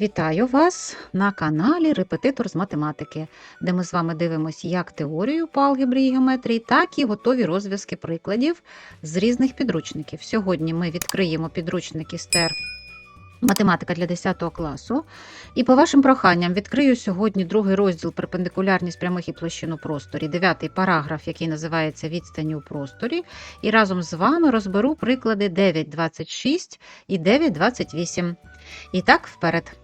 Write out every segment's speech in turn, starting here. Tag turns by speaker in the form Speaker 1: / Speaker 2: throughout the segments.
Speaker 1: Вітаю вас на каналі Репетитор з математики, де ми з вами дивимося як теорію по алгебрі і геометрії, так і готові розв'язки прикладів з різних підручників. Сьогодні ми відкриємо підручники СТЕР Математика для 10 класу. І по вашим проханням відкрию сьогодні другий розділ перпендикулярність прямих і площин у просторі, дев'ятий параграф, який називається Відстані у просторі. І разом з вами розберу приклади 9.26 і 9.28. І так, вперед.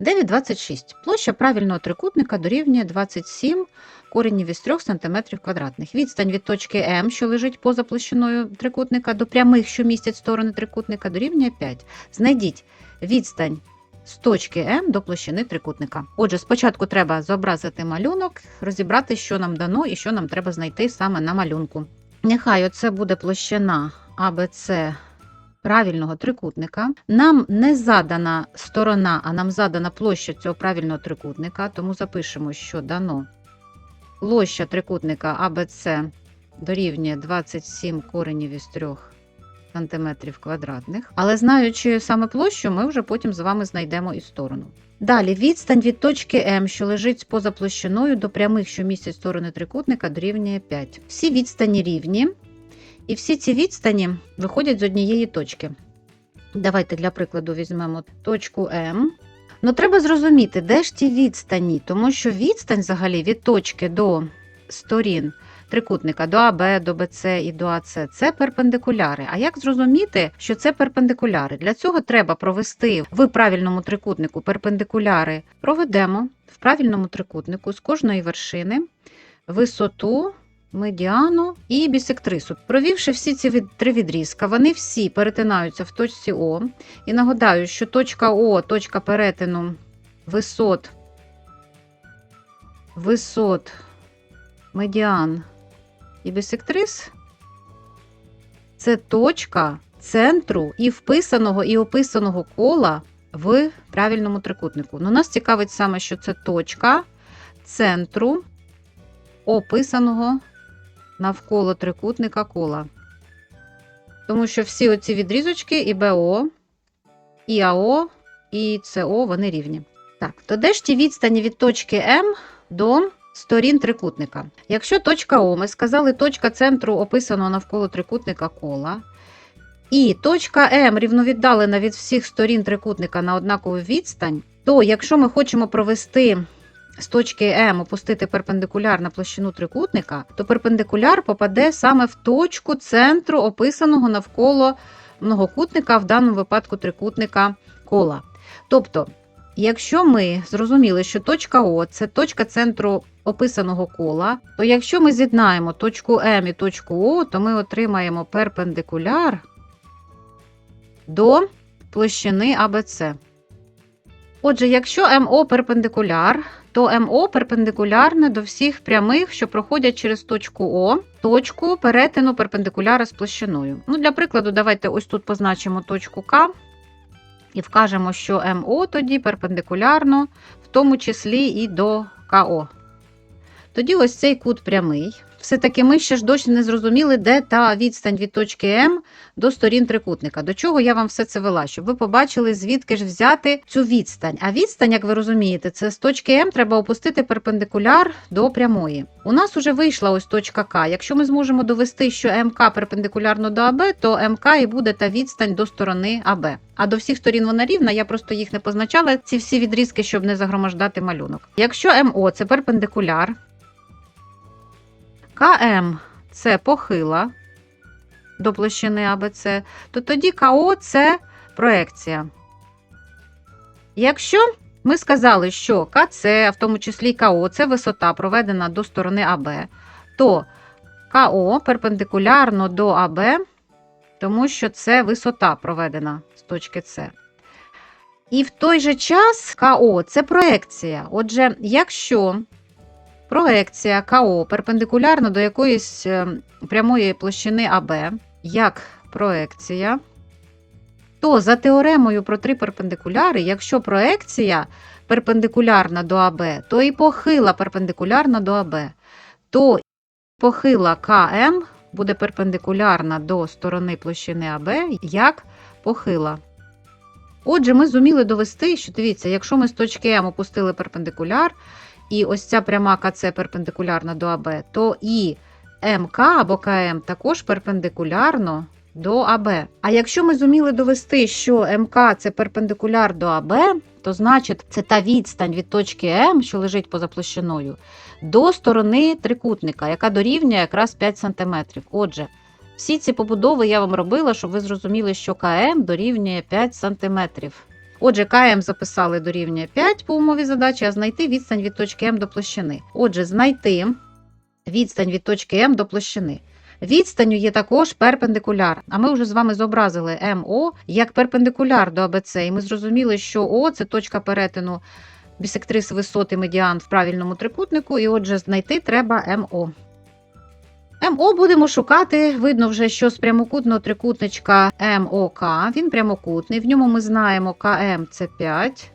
Speaker 1: Дев'ять 26. Площа правильного трикутника дорівнює 27 коренів із 3 см квадратних. Відстань від точки М, що лежить поза площиною трикутника, до прямих, що містять сторони трикутника, дорівнює 5. Знайдіть відстань з точки М до площини трикутника. Отже, спочатку треба зобразити малюнок, розібрати, що нам дано і що нам треба знайти саме на малюнку. Нехай оце буде площина АБЦ правильного трикутника. Нам не задана сторона, а нам задана площа цього правильного трикутника, тому запишемо, що дано площа трикутника АБЦ дорівнює 27 коренів із 3 см квадратних. Але знаючи саме площу, ми вже потім з вами знайдемо і сторону. Далі відстань від точки М, що лежить поза площиною, до прямих, що містять сторони трикутника, дорівнює 5. Всі відстані рівні, і всі ці відстані виходять з однієї точки. Давайте для прикладу візьмемо точку М. Ну, треба зрозуміти, де ж ті відстані, тому що відстань взагалі від точки до сторін трикутника до АБ, до БЦ і до АЦ це перпендикуляри. А як зрозуміти, що це перпендикуляри? Для цього треба провести в правильному трикутнику перпендикуляри. Проведемо в правильному трикутнику з кожної вершини висоту. Медіану і бісектрису. Провівши всі ці три відрізка, вони всі перетинаються в точці О. І нагадаю, що точка О, точка перетину висот, висот, медіан і бісектрис це точка центру і вписаного і описаного кола в правильному трикутнику. Ну, нас цікавить саме, що це точка центру описаного навколо трикутника кола. Тому що всі оці відрізочки і БО, і АО, і СО вони рівні. Так, то де ж ті відстані від точки М до сторін трикутника? Якщо точка О, ми сказали, точка центру описаного навколо трикутника кола, і точка М рівновіддалена від всіх сторін трикутника на однакову відстань, то якщо ми хочемо провести з точки М опустити перпендикуляр на площину трикутника, то перпендикуляр попаде саме в точку центру описаного навколо многокутника, в даному випадку трикутника кола. Тобто, якщо ми зрозуміли, що точка О це точка центру описаного кола, то якщо ми з'єднаємо точку М і точку О, то ми отримаємо перпендикуляр до площини АБЦ. Отже, якщо МО перпендикуляр, то МО перпендикулярне до всіх прямих, що проходять через точку О, точку перетину перпендикуляра з площиною. Ну, Для прикладу, давайте ось тут позначимо точку К і вкажемо, що МО тоді перпендикулярно, в тому числі і до КО. Тоді ось цей кут прямий. Все-таки ми ще ж досі не зрозуміли, де та відстань від точки М до сторін трикутника. До чого я вам все це вела? Щоб ви побачили, звідки ж взяти цю відстань. А відстань, як ви розумієте, це з точки М треба опустити перпендикуляр до прямої. У нас уже вийшла ось точка К. Якщо ми зможемо довести, що МК перпендикулярно до АБ, то МК і буде та відстань до сторони АБ. А до всіх сторін вона рівна, я просто їх не позначала, ці всі відрізки, щоб не загромождати малюнок. Якщо МО це перпендикуляр, КМ це похила до площини АБЦ, то тоді КО це проекція. Якщо ми сказали, що КЦ, в тому числі КО, це висота, проведена до сторони АБ, то КО перпендикулярно до АБ, тому що це висота проведена з точки С. І в той же час КО це проекція. Отже, якщо проекція КО перпендикулярна до якоїсь е, прямої площини АБ, як проекція, то за теоремою про три перпендикуляри, якщо проекція перпендикулярна до АБ, то і похила перпендикулярна до АБ, то похила КМ буде перпендикулярна до сторони площини АБ як похила. Отже, ми зуміли довести, що дивіться, якщо ми з точки М опустили перпендикуляр, і ось ця пряма КЦ перпендикулярна до АБ, то і МК або КМ також перпендикулярно до АБ. А якщо ми зуміли довести, що МК це перпендикуляр до АБ, то значить це та відстань від точки М, що лежить поза площиною, до сторони трикутника, яка дорівнює якраз 5 см. Отже, всі ці побудови я вам робила, щоб ви зрозуміли, що КМ дорівнює 5 см. Отже, КМ записали дорівнює 5 по умові задачі, а знайти відстань від точки М до площини. Отже, знайти відстань від точки М до площини. Відстанню є також перпендикуляр. А ми вже з вами зобразили МО як перпендикуляр до АБЦ, і ми зрозуміли, що О це точка перетину бісектрис висоти медіан в правильному трикутнику, і отже, знайти треба МО. МО будемо шукати. Видно вже, що з прямокутного трикутничка МОК, він прямокутний. В ньому ми знаємо КМ це 5.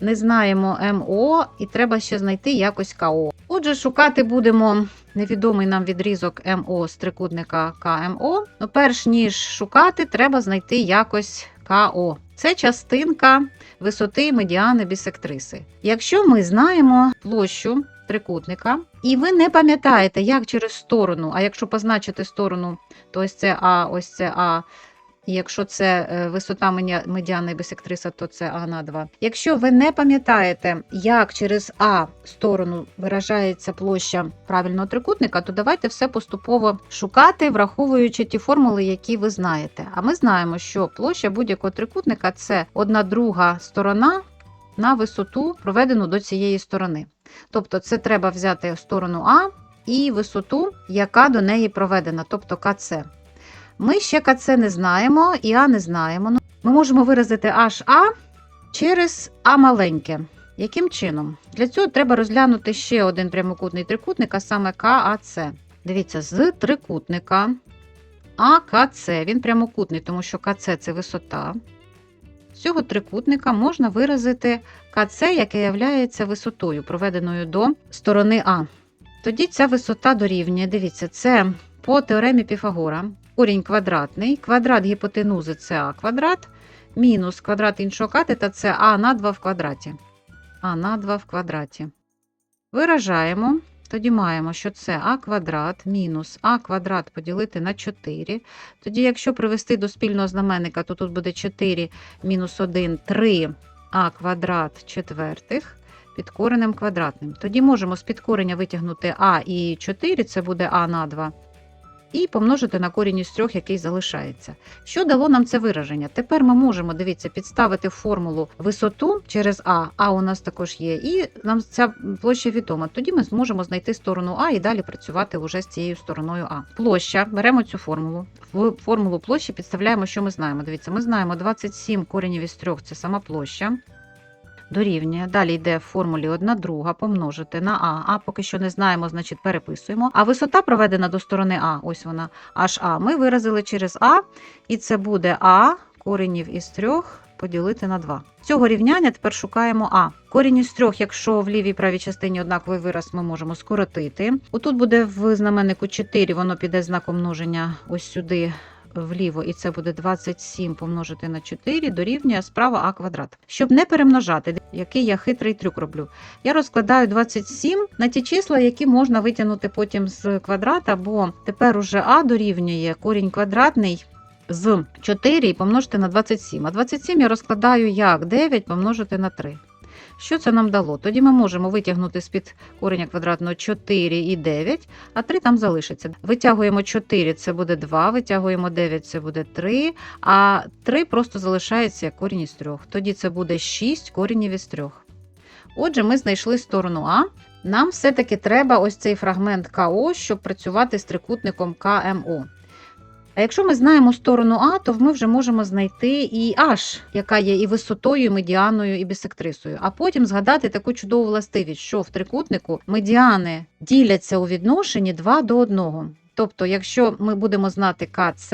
Speaker 1: Не знаємо МО, і треба ще знайти якось КО. Отже, шукати будемо невідомий нам відрізок МО з трикутника КМО. Ну, перш ніж шукати, треба знайти якось КО. Це частинка висоти медіани бісектриси. Якщо ми знаємо площу трикутника, і ви не пам'ятаєте, як через сторону, а якщо позначити сторону, то ось це А, ось це А. І якщо це е, висота медіа- медіани бісектриса, то це А на 2. Якщо ви не пам'ятаєте, як через А сторону виражається площа правильного трикутника, то давайте все поступово шукати, враховуючи ті формули, які ви знаєте. А ми знаємо, що площа будь-якого трикутника це одна друга сторона на висоту, проведену до цієї сторони. Тобто, це треба взяти сторону А і висоту, яка до неї проведена, тобто КЦ. Ми ще КЦ не знаємо і А не знаємо. Ну, Ми можемо виразити HA через А маленьке. Яким чином? Для цього треба розглянути ще один прямокутний трикутник, а саме КАЦ. Дивіться, з трикутника АКЦ, він прямокутний, тому що КЦ це висота. З цього трикутника можна виразити КЦ, яке є висотою, проведеною до сторони А. Тоді ця висота дорівнює. Дивіться, це по теоремі Піфагора. Корінь квадратний, квадрат гіпотенузи це А квадрат, мінус квадрат іншого катета це А на 2 в квадраті. А на 2 в квадраті. Виражаємо, тоді маємо, що це А квадрат мінус А квадрат поділити на 4. Тоді, якщо привести до спільного знаменника, то тут буде 4 мінус 1 3 А квадрат четвертих під коренем квадратним. Тоді можемо з підкорення витягнути А і 4, це буде А на 2 і помножити на корінь із трьох, який залишається. Що дало нам це вираження? Тепер ми можемо, дивіться, підставити формулу висоту через А, А у нас також є, і нам ця площа відома. Тоді ми зможемо знайти сторону А і далі працювати вже з цією стороною А. Площа, беремо цю формулу. В формулу площі підставляємо, що ми знаємо. Дивіться, ми знаємо 27 коренів із трьох це сама площа. Дорівнює. Далі йде в формулі 1 друга помножити на А. А поки що не знаємо, значить переписуємо. А висота проведена до сторони А, ось вона, аж А. Ми виразили через А, і це буде А коренів із 3 поділити на 2. З цього рівняння тепер шукаємо А. Корінь із 3, якщо в лівій правій частині однаковий вираз, ми можемо скоротити. Отут буде в знаменнику 4, воно піде знаком множення ось сюди вліво, і це буде 27 помножити на 4, дорівнює справа а квадрат. Щоб не перемножати, який я хитрий трюк роблю, я розкладаю 27 на ті числа, які можна витягнути потім з квадрата, бо тепер уже а дорівнює корінь квадратний. З 4 помножити на 27. А 27 я розкладаю як 9 помножити на 3. Що це нам дало? Тоді ми можемо витягнути з-під кореня квадратного 4 і 9, а 3 там залишиться. Витягуємо 4, це буде 2, витягуємо 9, це буде 3, а 3 просто залишається як корінь із 3. Тоді це буде 6 корінів із 3. Отже, ми знайшли сторону А. Нам все-таки треба ось цей фрагмент КО, щоб працювати з трикутником КМО. А якщо ми знаємо сторону А, то ми вже можемо знайти і H, яка є і висотою, і медіаною, і бісектрисою. А потім згадати таку чудову властивість, що в трикутнику медіани діляться у відношенні 2 до 1. Тобто, якщо ми будемо знати КЦ,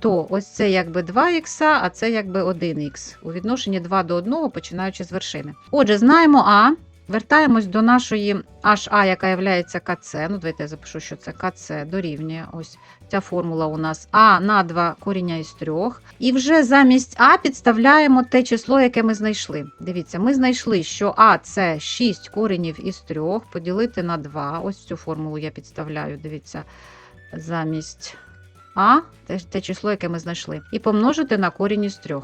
Speaker 1: то ось це якби 2х, а це якби 1х. У відношенні 2 до 1, починаючи з вершини. Отже, знаємо А. Вертаємось до нашої HA, яка є КЦ. Ну, давайте я запишу, що це КЦ дорівнює. Ось ця формула у нас А на 2 коріння із 3. І вже замість А підставляємо те число, яке ми знайшли. Дивіться, ми знайшли, що А це 6 коренів із 3, поділити на 2. Ось цю формулу я підставляю. Дивіться, замість А, те, те число, яке ми знайшли. І помножити на корінь із 3.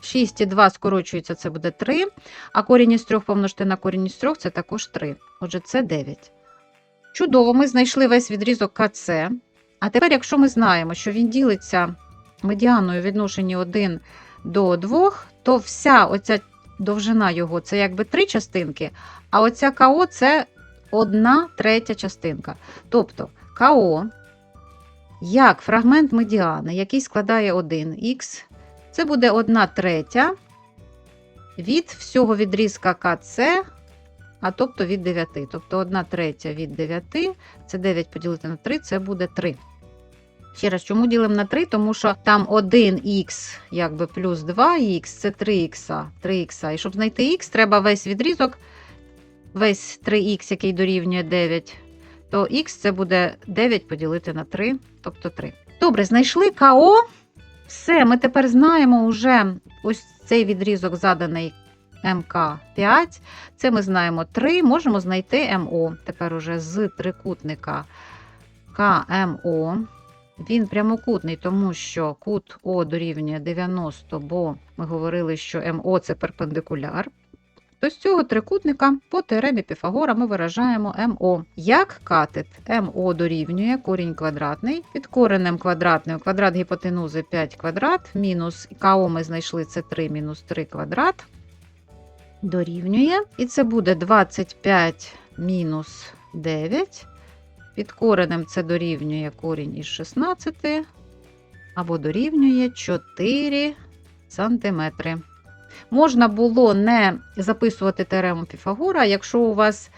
Speaker 1: 6 і 2 скорочується, це буде 3. А корінь із 3 помножити на корінь із 3 це також 3. Отже, це 9. Чудово, ми знайшли весь відрізок КЦ. А тепер, якщо ми знаємо, що він ділиться медіаною відношенні 1 до 2, то вся оця довжина його це якби три частинки, а оця КО це одна третя частинка. Тобто КО як фрагмент медіани, який складає 1х, це буде 1 третя від всього відрізка КЦ, а тобто від 9. Тобто 1 третя від 9, це 9 поділити на 3, це буде 3. Ще раз, чому ділимо на 3? Тому що там 1х якби плюс 2х це 3х. 3х. І щоб знайти х, треба весь відрізок, весь 3х, який дорівнює 9, то х це буде 9 поділити на 3, тобто 3. Добре, знайшли КО. Все, ми тепер знаємо вже ось цей відрізок заданий МК5. Це ми знаємо 3, можемо знайти МО. Тепер уже з трикутника КМО. Він прямокутний, тому що кут О дорівнює 90, бо ми говорили, що МО це перпендикуляр. То з цього трикутника по теоремі Піфагора ми виражаємо МО. Як катет МО дорівнює корінь квадратний під коренем квадратним квадрат гіпотенузи 5 квадрат, мінус КО ми знайшли це 3 мінус 3 квадрат. Дорівнює. І це буде 25 мінус 9. Під коренем це дорівнює корінь із 16 або дорівнює 4 сантиметри. Можна було не записувати теорему Піфагора, якщо у вас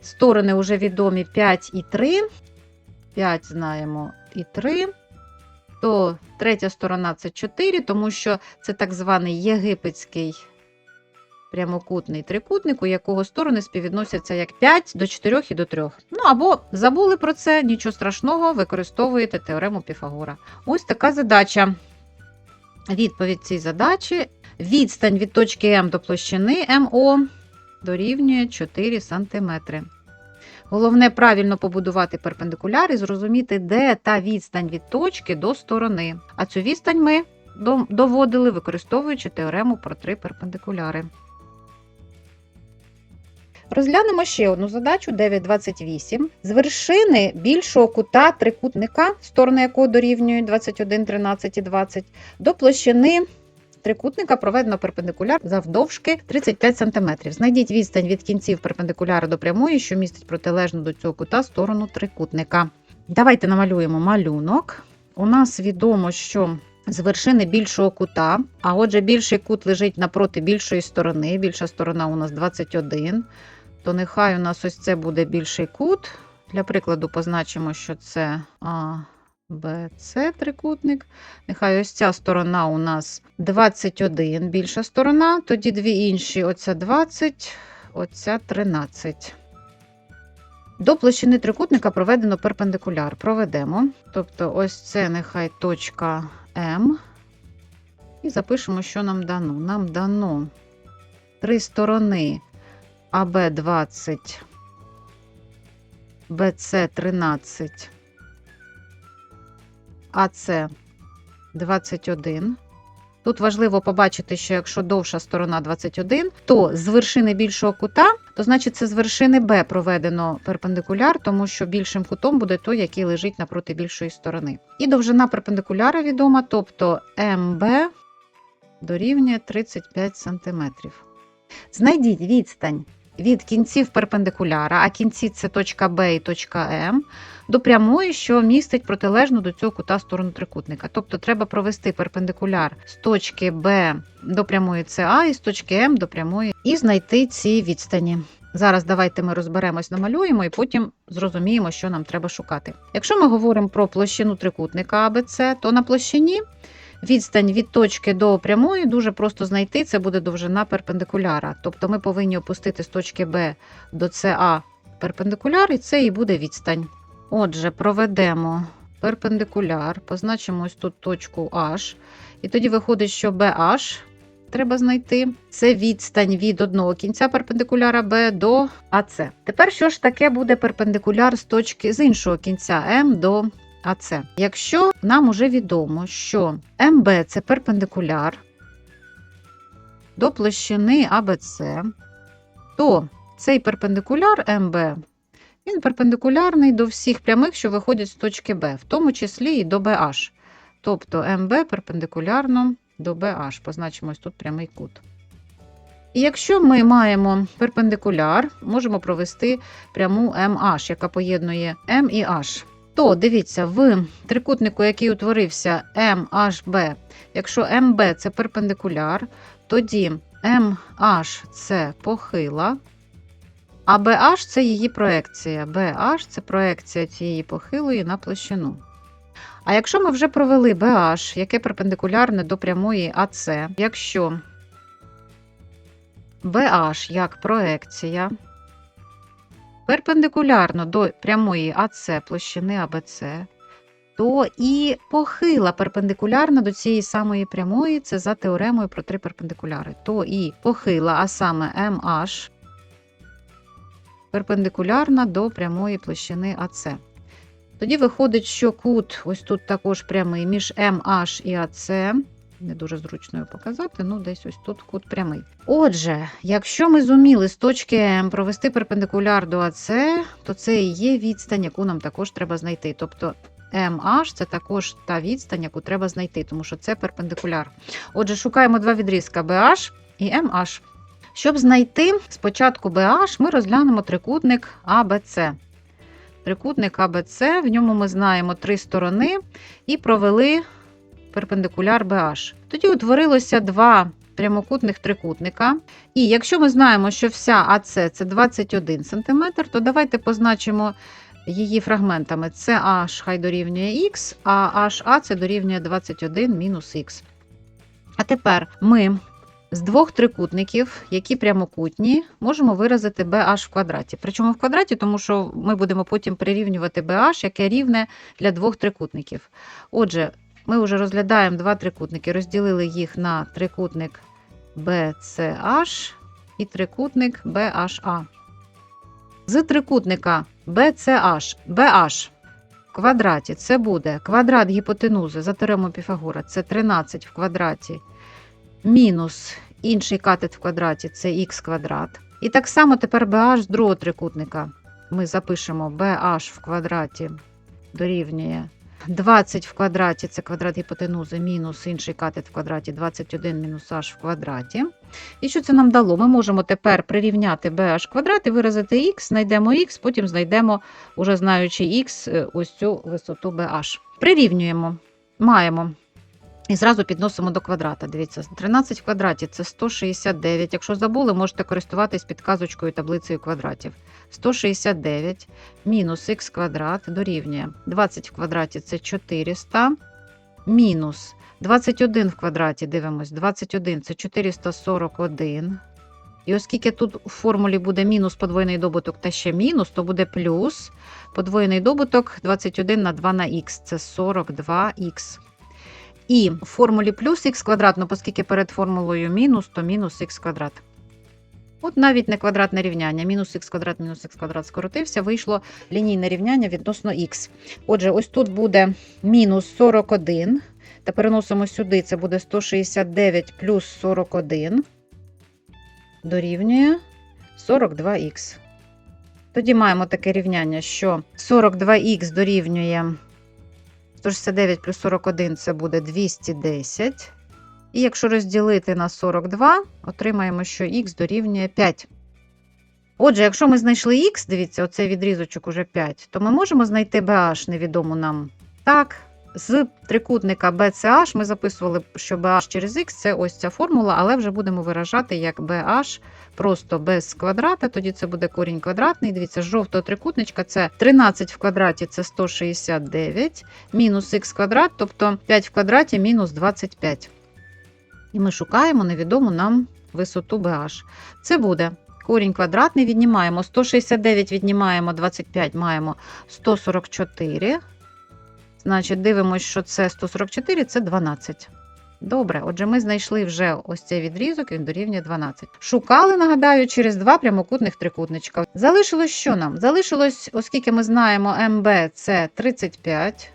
Speaker 1: сторони вже відомі 5 і 3, 5 знаємо і 3, то третя сторона це 4, тому що це так званий єгипетський прямокутний трикутник, у якого сторони співвідносяться як 5 до 4 і до 3. Ну або забули про це, нічого страшного, використовуєте теорему Піфагора. Ось така задача. Відповідь цій задачі. Відстань від точки М до площини МО дорівнює 4 см. Головне правильно побудувати перпендикуляр і зрозуміти, де та відстань від точки до сторони. А цю відстань ми доводили, використовуючи теорему про три перпендикуляри. Розглянемо ще одну задачу 9.28. З вершини більшого кута трикутника, сторони якого дорівнюють 21, 13 і 20, до площини трикутника проведено перпендикуляр завдовжки 35 см. Знайдіть відстань від кінців перпендикуляра до прямої, що містить протилежну до цього кута сторону трикутника. Давайте намалюємо малюнок. У нас відомо, що з вершини більшого кута, а отже, більший кут лежить напроти більшої сторони. Більша сторона у нас 21. То нехай у нас ось це буде більший кут. Для прикладу, позначимо, що це А, С трикутник. Нехай ось ця сторона у нас 21 більша сторона, тоді дві інші: оця 20, оця 13. До площини трикутника проведено перпендикуляр. Проведемо. Тобто, ось це нехай точка М. І запишемо, що нам дано. Нам дано три сторони АБ 20, БЦ 13, АЦ 21. Тут важливо побачити, що якщо довша сторона 21, то з вершини більшого кута, то значить це з вершини Б проведено перпендикуляр, тому що більшим кутом буде той, який лежить напроти більшої сторони. І довжина перпендикуляра відома, тобто МБ дорівнює 35 см. Знайдіть відстань від кінців перпендикуляра, а кінці це точка Б і точка М, до прямої, що містить протилежну до цього кута сторону трикутника. Тобто треба провести перпендикуляр з точки Б до прямої СА і з точки М до прямої, і знайти ці відстані. Зараз давайте ми розберемось, намалюємо і потім зрозуміємо, що нам треба шукати. Якщо ми говоримо про площину трикутника АБЦ, то на площині відстань від точки до прямої дуже просто знайти. Це буде довжина перпендикуляра. Тобто ми повинні опустити з точки Б до СА перпендикуляр, і це і буде відстань. Отже, проведемо перпендикуляр, позначимо ось тут точку H. І тоді виходить, що BH треба знайти. Це відстань від одного кінця перпендикуляра B до АС. Тепер що ж таке буде перпендикуляр з точки з іншого кінця М до АС? Якщо нам уже відомо, що МБ це перпендикуляр до площини АБЦ, то цей перпендикуляр МБ він перпендикулярний до всіх прямих, що виходять з точки Б, в тому числі і до BH. Тобто МБ перпендикулярно до BH. Позначимо ось тут прямий кут. І якщо ми маємо перпендикуляр, можемо провести пряму MH, яка поєднує M і H. То дивіться, в трикутнику, який утворився MHB, якщо MB це перпендикуляр, тоді MH це похила, а BH це її проекція. BH це проекція цієї похилої на площину. А якщо ми вже провели BH, яке перпендикулярне до прямої АС, якщо BH як проекція перпендикулярно до прямої АС площини АБЦ, то і похила перпендикулярна до цієї самої прямої, це за теоремою про три перпендикуляри, то і похила, а саме MH перпендикулярна до прямої площини АС. Тоді виходить, що кут ось тут також прямий між MH і АС. Не дуже зручно його показати, ну десь ось тут кут прямий. Отже, якщо ми зуміли з точки М провести перпендикуляр до АС, то це і є відстань, яку нам також треба знайти. Тобто MH це також та відстань, яку треба знайти, тому що це перпендикуляр. Отже, шукаємо два відрізка BH і MH. Щоб знайти спочатку BH, ми розглянемо трикутник ABC. Трикутник ABC, в ньому ми знаємо три сторони і провели перпендикуляр BH. Тоді утворилося два прямокутних трикутника. І якщо ми знаємо, що вся АС це 21 см, то давайте позначимо її фрагментами. Це хай дорівнює Х, а HA це дорівнює 21 мінус Х. А тепер ми з двох трикутників, які прямокутні, можемо виразити BH в квадраті. Причому в квадраті, тому що ми будемо потім прирівнювати BH, яке рівне для двох трикутників. Отже, ми вже розглядаємо два трикутники, розділили їх на трикутник BCH і трикутник BHA. З трикутника BCH, BH в квадраті це буде квадрат гіпотенузи за теоремою Піфагора, це 13 в квадраті мінус інший катет в квадраті це х квадрат. І так само тепер BH з другого трикутника. Ми запишемо BH в квадраті дорівнює 20 в квадраті це квадрат гіпотенузи, мінус інший катет в квадраті 21 мінус h в квадраті. І що це нам дало? Ми можемо тепер прирівняти BH квадрат і виразити х, знайдемо х, потім знайдемо, уже знаючи х, ось цю висоту BH. Прирівнюємо, маємо. І зразу підносимо до квадрата. Дивіться, 13 в квадраті це 169. Якщо забули, можете користуватись підказочкою таблицею квадратів. 169 мінус х квадрат дорівнює 20 в квадраті це 400, мінус 21 в квадраті, дивимось, 21 це 441. І оскільки тут у формулі буде мінус подвоєний добуток та ще мінус, то буде плюс подвоєний добуток 21 на 2 на х, це 42х. І в формулі плюс х квадрат, ну оскільки перед формулою мінус, то мінус х квадрат. От навіть не квадратне рівняння. Мінус х квадрат, мінус х квадрат скоротився, вийшло лінійне рівняння відносно х. Отже, ось тут буде мінус 41. Та переносимо сюди, це буде 169 плюс 41. Дорівнює 42х. Тоді маємо таке рівняння, що 42х дорівнює 169 плюс 41 це буде 210. І якщо розділити на 42, отримаємо, що х дорівнює 5. Отже, якщо ми знайшли х, дивіться, оцей відрізочок уже 5, то ми можемо знайти BH невідому нам. Так, з трикутника BCH ми записували, що BH через X це ось ця формула, але вже будемо виражати як BH просто без квадрата, тоді це буде корінь квадратний. Дивіться, з жовтого трикутничка це 13 в квадраті це 169, мінус х квадрат, тобто 5 в квадраті мінус 25. І ми шукаємо невідому нам висоту BH. Це буде корінь квадратний, віднімаємо 169, віднімаємо 25, маємо 144. Значить, дивимося, що це 144, це 12. Добре, отже, ми знайшли вже ось цей відрізок, він дорівнює 12. Шукали, нагадаю, через два прямокутних трикутничка. Залишилось що нам? Залишилось, оскільки ми знаємо МБ це 35.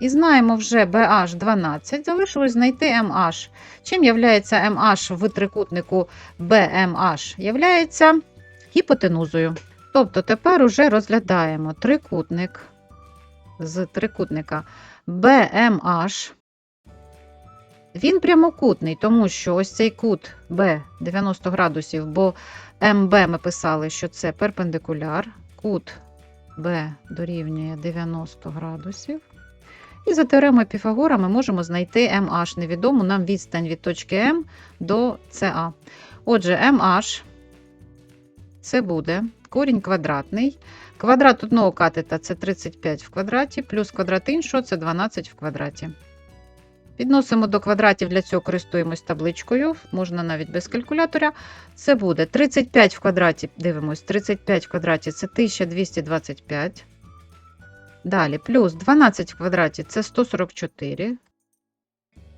Speaker 1: І знаємо вже BH 12, залишилось знайти MH. Чим являється MH в трикутнику BMH? Являється гіпотенузою. Тобто тепер уже розглядаємо трикутник з трикутника BMH. Він прямокутний, тому що ось цей кут B 90 градусів, бо МБ ми писали, що це перпендикуляр. Кут B дорівнює 90 градусів. І за теоремою Піфагора ми можемо знайти MH, невідому нам відстань від точки М до СА. Отже, MH це буде корінь квадратний. Квадрат одного катета це 35 в квадраті, плюс квадрат іншого це 12 в квадраті. Підносимо до квадратів, для цього користуємось табличкою, можна навіть без калькулятора. Це буде 35 в квадраті, дивимось, 35 в квадраті це 1225. Далі, плюс 12 в квадраті це 144.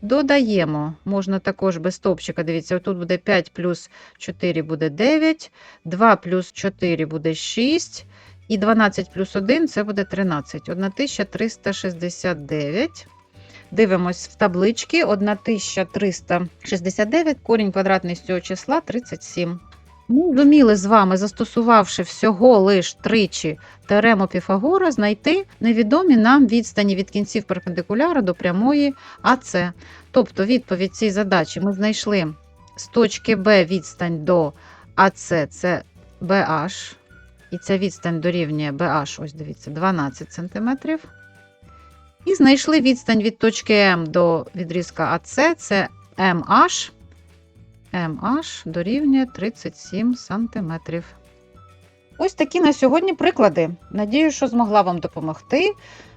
Speaker 1: Додаємо, можна також без стовпчика, дивіться, тут буде 5 плюс 4 буде 9, 2 плюс 4 буде 6, і 12 плюс 1 це буде 13. 1369. Дивимось в таблички 1369, корінь квадратний з цього числа 37. Ми зуміли з вами, застосувавши всього лиш тричі теорему Піфагора, знайти невідомі нам відстані від кінців перпендикуляра до прямої АЦ. Тобто відповідь цій задачі ми знайшли з точки Б відстань до АЦ це BH, і ця відстань дорівнює BH, ось дивіться, 12 см. І знайшли відстань від точки М до відрізка АЦ, це MH. MH дорівнює 37 см. Ось такі на сьогодні приклади. Надію, що змогла вам допомогти,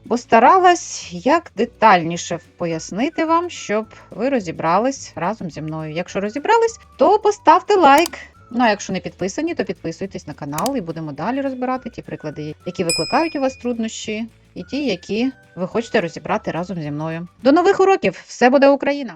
Speaker 1: бо старалась як детальніше пояснити вам, щоб ви розібрались разом зі мною. Якщо розібрались, то поставте лайк. Ну а якщо не підписані, то підписуйтесь на канал і будемо далі розбирати ті приклади, які викликають у вас труднощі, і ті, які ви хочете розібрати разом зі мною. До нових уроків! Все буде Україна!